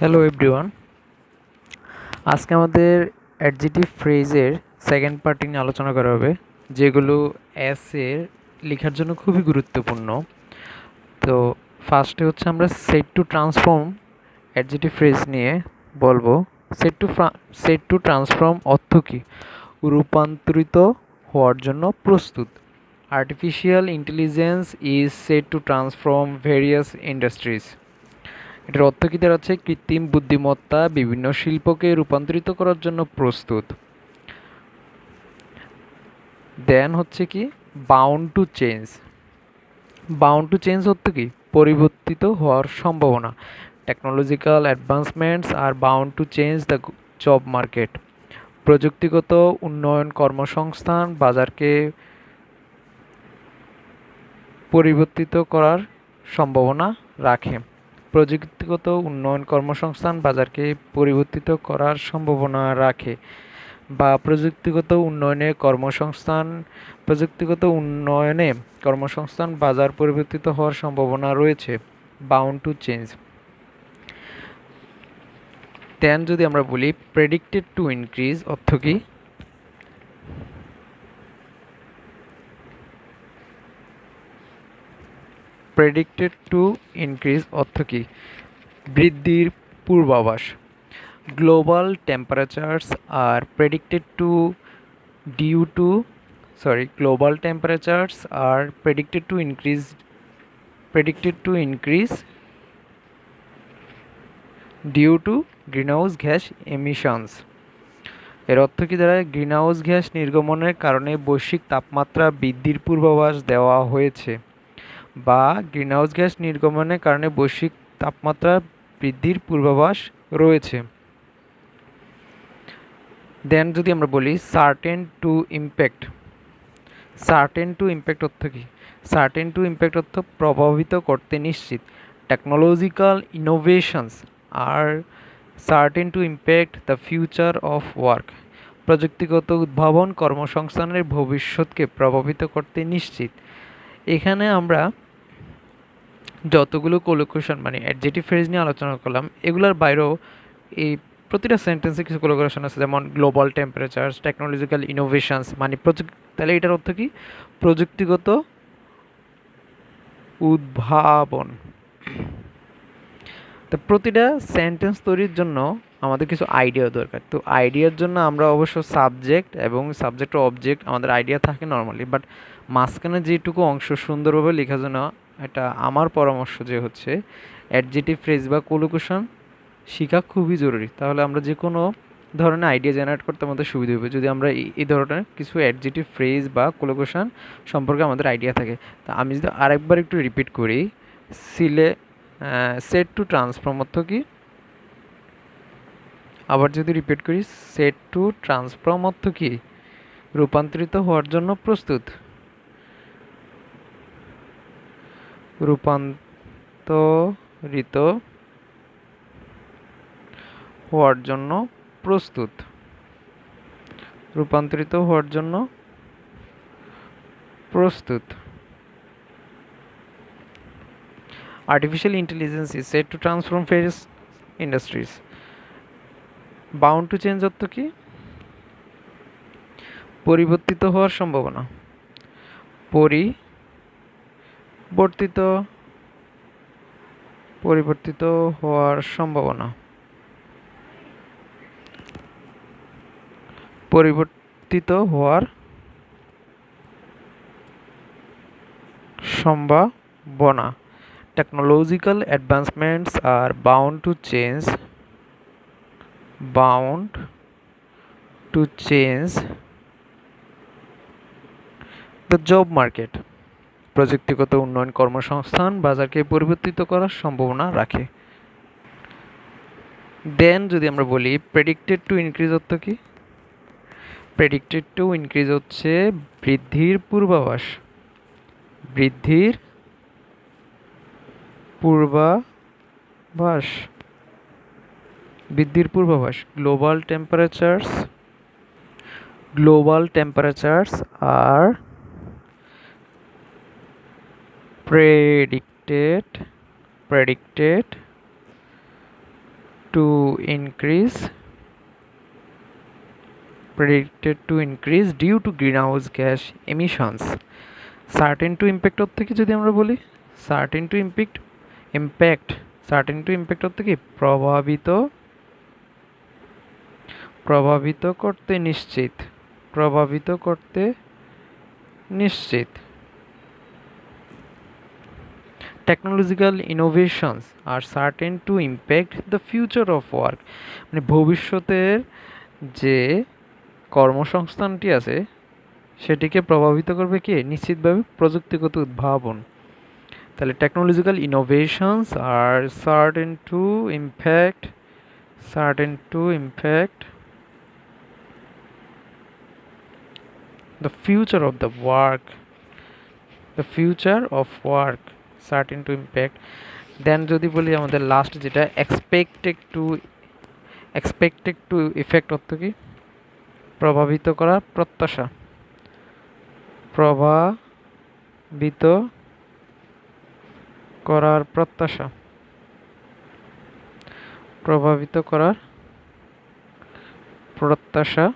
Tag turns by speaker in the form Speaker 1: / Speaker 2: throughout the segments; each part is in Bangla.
Speaker 1: হ্যালো এভরিওয়ান আজকে আমাদের অ্যাডজেটিভ ফ্রেজের সেকেন্ড পার্টি নিয়ে আলোচনা করা হবে, যেগুলো এসের লেখার জন্য খুবই গুরুত্বপূর্ণ। তো ফার্স্টে হচ্ছে আমরা set to transform adjective phrase নিয়ে বলব। Set to set to transform অর্থ কী? রূপান্তরিত হওয়ার জন্য প্রস্তুত। Artificial intelligence is set to transform various industries এটার অর্থ কী দাঁড়াচ্ছে কৃত্রিম বুদ্ধিমত্তা বিভিন্ন শিল্পকে রূপান্তরিত করার জন্য প্রস্তুত। দেন হচ্ছে কি? Bound to change bound to change অর্থ কি? পরিবর্তিত হওয়ার সম্ভাবনা। Technological advancements are bound to change the job market প্রযুক্তিগত উন্নয়ন কর্মসংস্থান বাজারকে পরিবর্তিত করার সম্ভাবনা রাখে। প্রযুক্তিগত উন্নয়ন কর্মসংস্থান বাজারকে পরিবর্তিত করার সম্ভাবনা রাখে বা প্রযুক্তিগত উন্নয়নে কর্মসংস্থান, প্রযুক্তিগত উন্নয়নে কর্মসংস্থান বাজার পরিবর্তিত হওয়ার সম্ভাবনা রয়েছে বাউন্ড টু চেঞ্জ দেন যদি আমরা বলি প্রেডিক্টেড টু ইনক্রিজ অর্থ কি? প্রেডিক্টেড টু ইনক্রিজ অর্থ কী? বৃদ্ধির পূর্বাভাস। Global temperatures are predicted to due to sorry global temperatures are predicted to increase predicted to increase due to greenhouse gas emissions এর অর্থ কী দাঁড়ায়? গ্রিনহাউস গ্যাস নির্গমনের কারণে বৈশ্বিক তাপমাত্রা বৃদ্ধির পূর্বাভাস দেওয়া হয়েছে। বা গ্রিনহাউস গ্যাস নির্গমনের কারণে বৈশ্বিক তাপমাত্রা বৃদ্ধির পূর্বাভাস রয়েছে। দেন যদি আমরা বলি certain to impact certain to impact অর্থ কী? সার্টেন টু ইম্প্যাক্ট অর্থ প্রভাবিত করতে নিশ্চিত। Technological innovations are certain to impact the future of work প্রযুক্তিগত উদ্ভাবন কর্মসংস্থানের ভবিষ্যৎকে প্রভাবিত করতে নিশ্চিত। এখানে আমরা যতগুলো কোলোকেশন মানে অ্যাডজেটিভ ফ্রেজ নিয়ে আলোচনা করলাম, এগুলোর বাইরেও এই প্রতিটা সেন্টেন্সে কিছু কোলোকেশন আছে, যেমন গ্লোবাল টেম্পারেচার্স টেকনোলজিক্যাল ইনোভেশনস মানে প্রযুক্তি তাহলে এটার অর্থ কি? প্রযুক্তিগত উদ্ভাবন। তো প্রতিটা সেন্টেন্স তৈরির জন্য আমাদের কিছু আইডিয়া দরকার। তো আইডিয়ার জন্য আমরা অবশ্য সাবজেক্ট এবং সাবজেক্ট অবজেক্ট আমাদের আইডিয়া থাকে নর্মালি বাট মাঝখানে যেটুকু অংশ সুন্দরভাবে লেখার জন্য এটা আমার পরামর্শ যে হচ্ছে অ্যাডজেটিভ ফ্রেজ বা কোলোকেশন শেখা খুবই জরুরি। তাহলে আমরা যে কোনো ধরনের আইডিয়া জেনারেট করতে আমাদের সুবিধা হবে। যদি আমরা এই ধরনের কিছু অ্যাডজেটিভ ফ্রেজ বা কোলোকেশন সম্পর্কে আমাদের আইডিয়া থাকে, তা আমি যদি আরেকবার একটু রিপিট করি সিলে সেট টু ট্রান্সফর্ম অর্থ কি? আবার যদি রিপিট করি সেট টু ট্রান্সফর্ম অর্থ কি? রূপান্তরিত হওয়ার জন্য প্রস্তুত। রূপান্তরিত হওয়ার জন্য প্রস্তুত। রূপান্তরিত হওয়ার জন্য প্রস্তুত। Artificial intelligence is set to transform various industries bound to change অর্থ কি? পরিবর্তিত হওয়ার সম্ভাবনা। বর্তিত পরিবর্তিত হওয়ার সম্ভাবনা। পরিবর্তিত হওয়ার সম্ভাবনা। Technological advancements are bound to change bound to change the job market প্রযুক্তিগত উন্নয়ন কর্মসংস্থান বাজারকে পরিবর্তিত করার সম্ভাবনা রাখে। দেন যদি আমরা বলি প্রেডিক্টেড টু ইনক্রিজ অর্থ কি? প্রেডিক্টেড টু ইনক্রিজ হচ্ছে বৃদ্ধির পূর্বাভাস। বৃদ্ধির পূর্বাভাস। বৃদ্ধির পূর্বাভাস global temperatures global temperatures are predicted predicted to increase, predicted to increase due to greenhouse gas emissions. Certain to impact অর্থ কি যদি আমরা বলি certain to impact impact certain to impact অর্থ কি প্রভাবিত প্রভাবিত করতে নিশ্চিত, প্রভাবিত করতে নিশ্চিত। Technological innovations are certain to impact the future of work মানে ভবিষ্যতের যে কর্মসংস্থানটি আছে, সেটিকে প্রভাবিত করবে কি? নিশ্চিতভাবে প্রযুক্তিগত উদ্ভাবন। তাহলে technological innovations are certain to impact certain to impact the future of the work, the future of work. Certain to impact. Then যদি বলি আমাদের লাস্ট যেটা expected to expected to effect অর্থ কি? প্রভাবিত করার প্রত্যাশা। প্রভাবিত করার প্রত্যাশা। প্রভাবিত করার প্রত্যাশা।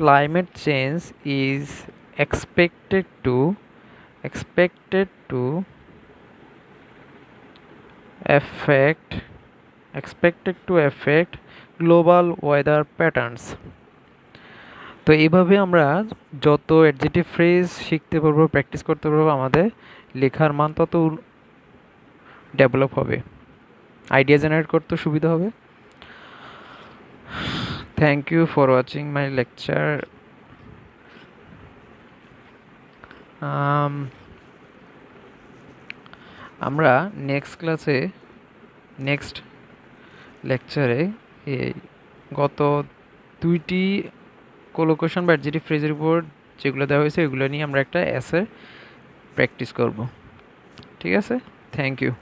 Speaker 1: Climate change is expected to expected to affect expected to affect global weather patterns তো এইভাবে আমরা যত অ্যাডজেটিভ ফ্রেজ শিখতে পারব প্র্যাকটিস করতে পারব আমাদের লেখার মান তত ডেভেলপ হবে আইডিয়া জেনারেট করতে সুবিধা হবে thank you for watching my lecture আমরা নেক্সট ক্লাসে নেক্সট লেকচারে এই গত দুইটি কোলোকেশন বা যেটি ফ্রিজের উপর যেগুলো দেওয়া হয়েছে, এগুলো নিয়ে আমরা একটা অ্যাসে প্র্যাকটিস করব। ঠিক আছে? Thank you